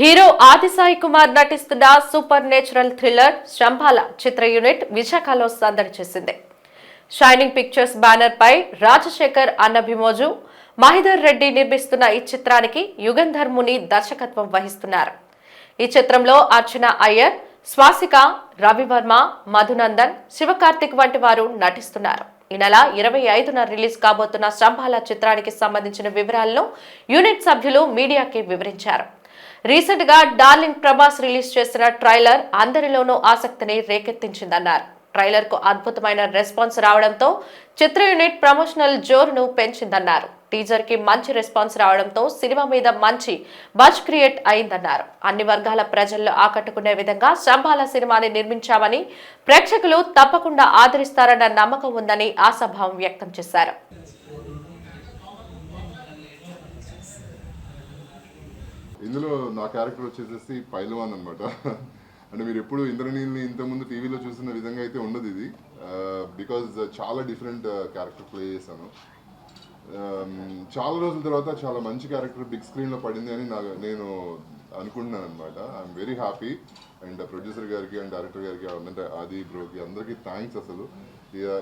Hero ఆదిసాయి Kumar నటిస్తున్న supernatural thriller Shambhala చిత్ర unit విశాఖలో సందడి చేసింది. షైనింగ్ పిక్చర్స్ బ్యానర్ పై రాజశేఖర్ అన్నభిమోజు మహిధర్ రెడ్డి నిర్మిస్తున్న ఈ చిత్రానికి యుగంధర్ ముని దర్శకత్వం వహిస్తున్నారు. ఈ చిత్రంలో అర్చన అయ్యర్ స్వాసిక రవివర్మ మధునందన్ శివకార్తిక్ వంటి వారు నటిస్తున్నారు. ఈ నెల ఇరవై ఐదున రిలీజ్ కాబోతున్న శంభాల చిత్రానికి సంబంధించిన వివరాలను యూనిట్ సభ్యులు మీడియాకి వివరించారు. రీసెంట్గా డార్లింగ్ ప్రభాస్ రిలీజ్ చేసిన ట్రైలర్ అందరిలోనూ ఆసక్తిని రేకెత్తించిందన్నారు. ట్రైలర్కు అద్భుతమైన రెస్పాన్స్ రావడంతో చిత్ర యూనిట్ ప్రమోషనల్ జోరును పెంచిందన్నారు. టీజర్కి మంచి రెస్పాన్స్ రావడంతో సినిమా మీద మంచి బజ్ క్రియేట్ అయిందన్నారు. అన్ని వర్గాల ప్రజల్లో ఆకట్టుకునే విధంగా శంభాల సినిమాని నిర్మించామని ప్రేక్షకులు తప్పకుండా ఆదరిస్తారన్న నమ్మకం ఉందని ఆశాభావం వ్యక్తం చేశారు. ఇందులో నా క్యారెక్టర్ వచ్చేసేసి పైలవాన్ అనమాట అంటే మీరు ఎప్పుడు ఇంద్రనీల్ని ఇంతకుముందు టీవీలో చూసిన విధంగా అయితే ఉండదు ఇది. బికాజ్ uh, చాలా డిఫరెంట్ క్యారెక్టర్ ప్లే చేశాను. Um, చాలా రోజుల తర్వాత చాలా మంచి క్యారెక్టర్ బిగ్ స్క్రీన్లో పడింది అని నా నేను అనుకుంటున్నాను అనమాట I'm very happy and producer గారికి అండ్ డైరెక్టర్ గారికి అంటే ఆది బ్రోకి అందరికీ థ్యాంక్స్ అసలు.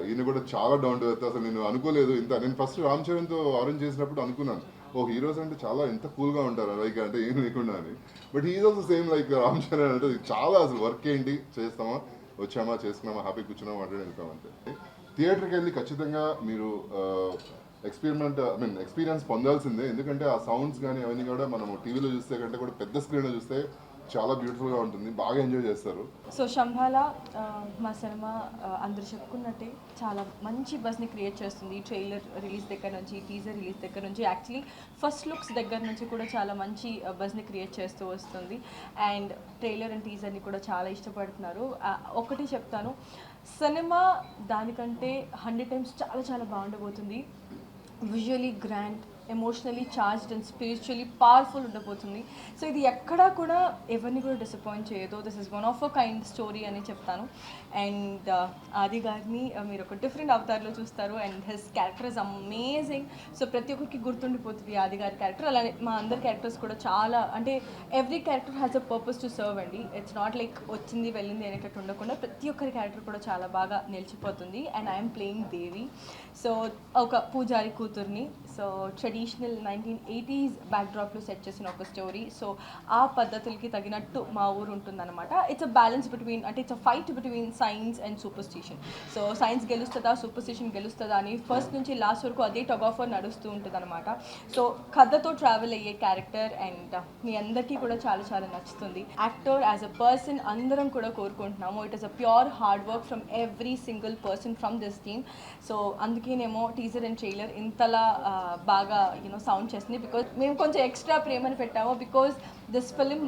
ఈయన కూడా చాలా డౌన్ టు అసలు నేను అనుకోలేదు. ఇంత నేను ఫస్ట్ రామ్ చరణ్తో ఆరెంజ్ చేసినప్పుడు అనుకున్నాను. ఓ హీరోస్ అంటే చాలా ఎంత కూల్గా ఉంటారు లైక్ అంటే ఏం లేకుండా అని. But he's also same like Ram Charan అంటే చాలా అసలు వర్క్ ఏంటి? చేస్తామా? వచ్చామా? చేసుకున్నామా? హ్యాపీ కూర్చున్నామా? అంటే. వెళ్తామంటే థియేటర్కి వెళ్ళి ఖచ్చితంగా మీరు ఎక్స్పెరిమెంట్ ఐ మీన్ ఎక్స్పీరియన్స్ పొందాల్సిందే. ఎందుకంటే ఆ సౌండ్స్ కానీ అవన్నీ కూడా మనం టీవీలో చూస్తే కంటే కూడా పెద్ద స్క్రీన్లో చూస్తే చాలా బ్యూటిఫుల్గా ఉంటుంది. బాగా ఎంజాయ్ చేస్తారు. సో శంభాల మా సినిమా అందరు చెప్పుకున్నట్టే చాలా మంచి బస్ని క్రియేట్ చేస్తుంది. ట్రైలర్ రిలీజ్ దగ్గర నుంచి టీజర్ రిలీజ్ దగ్గర నుంచి. యాక్చువల్లీ ఫస్ట్ లుక్స్ దగ్గర నుంచి కూడా చాలా మంచి బస్ని క్రియేట్ చేస్తూ వస్తుంది. అండ్ ట్రైలర్ అండ్ టీజర్ని కూడా చాలా ఇష్టపడుతున్నారు. ఒకటి చెప్తాను. సినిమా దానికంటే హండ్రెడ్ టైమ్స్ చాలా చాలా బాగుండబోతుంది. Visually grand emotionally charged and spiritually powerful ఉండబోతుంది. సో ఇది ఎక్కడా కూడా ఎవరిని కూడా డిసప్పాయింట్ చేయదు. This is one of a kind story అని చెప్తాను. అండ్ uh, ఆది గారిని uh, మీరు ఒక డిఫరెంట్ అవతార్లో చూస్తారు. And his character is amazing so ప్రతి ఒక్కరికి గుర్తుండిపోతుంది ఆది గారి క్యారెక్టర్ అలానే మా అందరి క్యారెక్టర్స్ కూడా చాలా అంటే every character has a purpose to serve అండి. ఇట్స్ నాట్ లైక్ వచ్చింది వెళ్ళింది అనేటట్టు ఉండకుండా ప్రతి ఒక్కరి క్యారెక్టర్ కూడా చాలా బాగా నిలిచిపోతుంది. And I'm playing Devi so ఒక పూజారి కూతుర్ని సో ట్రెడిషనల్ నైన్టీన్ ఎయిటీస్ బ్యాక్డ్రాప్లో సెట్ చేసిన ఒక స్టోరీ సో ఆ పద్ధతులకి తగినట్టు మా ఊరు ఉంటుందన్నమాట. ఇట్స్ అ బ్యాలెన్స్ బిట్వీన్ అంటే it's a fight between science and superstition so science గెలుస్తుందా superstition గెలుస్తుందా అని ఫస్ట్ నుంచి లాస్ట్ వరకు అదే టగ్ ఆఫ్ నడుస్తూ ఉంటుంది అనమాట సో కథతో ట్రావెల్ అయ్యే క్యారెక్టర్ అండ్ uh, మీ అందరికీ కూడా చాలా చాలా నచ్చుతుంది. యాక్టర్ యాజ్ అ పర్సన్ అందరం కూడా కోరుకుంటున్నాము. It is a pure hard work from every single person from this team so అందుకేనేమో టీజర్ అండ్ ట్రైలర్ ఇంతలా uh, బాగా యూనో సౌండ్ చేస్తుంది. బికాజ్ మేము కొంచెం ఎక్స్ట్రా ప్రేమని పెట్టాము. Because this film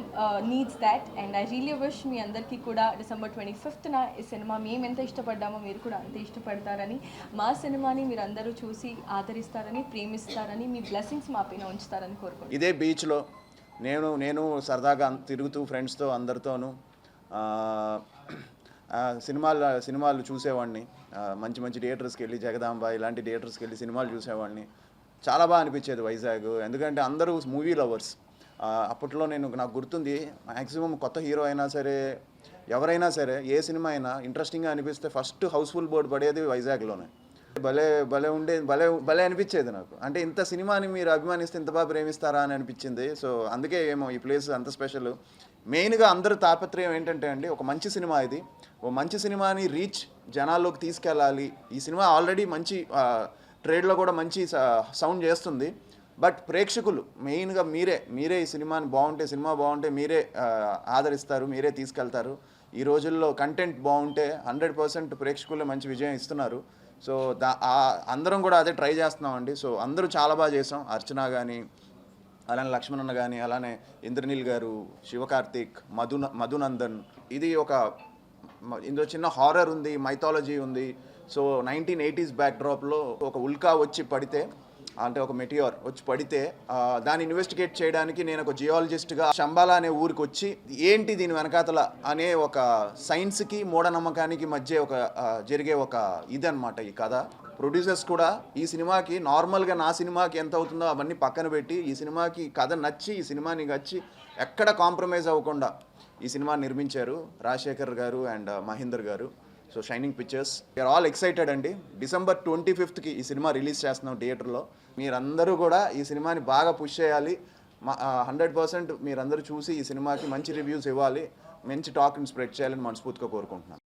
needs that and I really wish మీ అందరికీ కూడా డిసెంబర్ ట్వంటీ ఫిఫ్త్న ఈ సినిమా మేము ఎంత ఇష్టపడ్డామో మీరు కూడా అంత ఇష్టపడతారని మా సినిమాని మీరు అందరూ చూసి ఆదరిస్తారని ప్రేమిస్తారని మీ బ్లెస్సింగ్స్ మా పైన ఉంచుతారని కోరుకుంటున్నాను ఇదే బీచ్లో నేను నేను సరదాగా తిరుగుతూ ఫ్రెండ్స్తో అందరితోనూ సినిమాలు సినిమాలు చూసేవాడిని. మంచి మంచి థియేటర్స్కి వెళ్ళి జగదాంబ ఇలాంటి థియేటర్స్కి వెళ్ళి సినిమాలు చూసేవాడిని. చాలా బాగా అనిపించేది వైజాగ్. ఎందుకంటే అందరూ మూవీ లవర్స్ అప్పట్లో నేను నాకు గుర్తుంది మ్యాక్సిమం కొత్త హీరో అయినా సరే ఎవరైనా సరే ఏ సినిమా అయినా ఇంట్రెస్టింగ్గా అనిపిస్తే ఫస్ట్ హౌస్ఫుల్ బోర్డు పడేది వైజాగ్లోనే. భలే భలే ఉండే భలే భలే అనిపించేది నాకు. అంటే ఇంత సినిమాని మీరు అభిమానిస్తే ఇంత బాగా ప్రేమిస్తారా అని అనిపించింది. సో అందుకే ఏమో ఈ ప్లేస్ అంత స్పెషల్ మెయిన్గా అందరు తాపత్రయం ఏంటంటే అండి ఒక మంచి సినిమా ఇది. ఓ మంచి సినిమాని రీచ్ జనాల్లోకి తీసుకెళ్ళాలి. ఈ సినిమా ఆల్రెడీ మంచి ట్రేడ్లో కూడా మంచి సౌండ్ చేస్తుంది. బట్ ప్రేక్షకులు మెయిన్గా మీరే మీరే ఈ సినిమాని బాగుంటే సినిమా బాగుంటే మీరే ఆదరిస్తారు మీరే తీసుకెళ్తారు. ఈ రోజుల్లో కంటెంట్ బాగుంటే హండ్రెడ్ పర్సెంట్ ప్రేక్షకులే మంచి విజయం ఇస్తున్నారు. సో దా అందరం కూడా అదే ట్రై చేస్తున్నామండి. సో అందరూ చాలా బాగా చేసాం అర్చన కానీ అలానే లక్ష్మణన్న కానీ అలానే ఇంద్రనీల్ గారు శివకార్తిక్ మధున మధునందన్. ఇది ఒక ఇందులో చిన్న హారర్ ఉంది మైథాలజీ ఉంది. సో నైన్టీన్ ఎయిటీస్ బ్యాక్డ్రాప్లో ఒక ఉల్కా వచ్చి పడితే అంటే ఒక మెటియోర్ వచ్చి పడితే దాన్ని ఇన్వెస్టిగేట్ చేయడానికి నేను ఒక జియాలజిస్ట్గా శంబాలా అనే ఊరికి వచ్చి ఏంటి దీని వెనకాతల అనే ఒక సైన్స్కి మూఢనమ్మకానికి మధ్య ఒక జరిగే ఒక ఇది అనమాట ఈ కథ. ప్రొడ్యూసర్స్ కూడా ఈ సినిమాకి నార్మల్గా నా సినిమాకి ఎంత అవుతుందో అవన్నీ పక్కన పెట్టి ఈ సినిమాకి కథ నచ్చి ఈ సినిమాని నచ్చి ఎక్కడ కాంప్రమైజ్ అవ్వకుండా ఈ సినిమా నిర్మించారు రాజశేఖర్ గారు అండ్ మహేందర్ గారు. So shining pictures we are all excited అండి. డిసెంబర్ ట్వంటీ ఫిఫ్త్కి ఈ సినిమా రిలీజ్ చేస్తున్నాం థియేటర్లో మీరందరూ కూడా ఈ సినిమాని బాగా పుష్ చేయాలి. మా హండ్రెడ్ పర్సెంట్ మీరందరూ చూసి ఈ సినిమాకి మంచి రివ్యూస్ ఇవ్వాలి. మంచి టాక్ని స్ప్రెడ్ చేయాలని మనస్ఫూర్తిగా కోరుకుంటున్నాను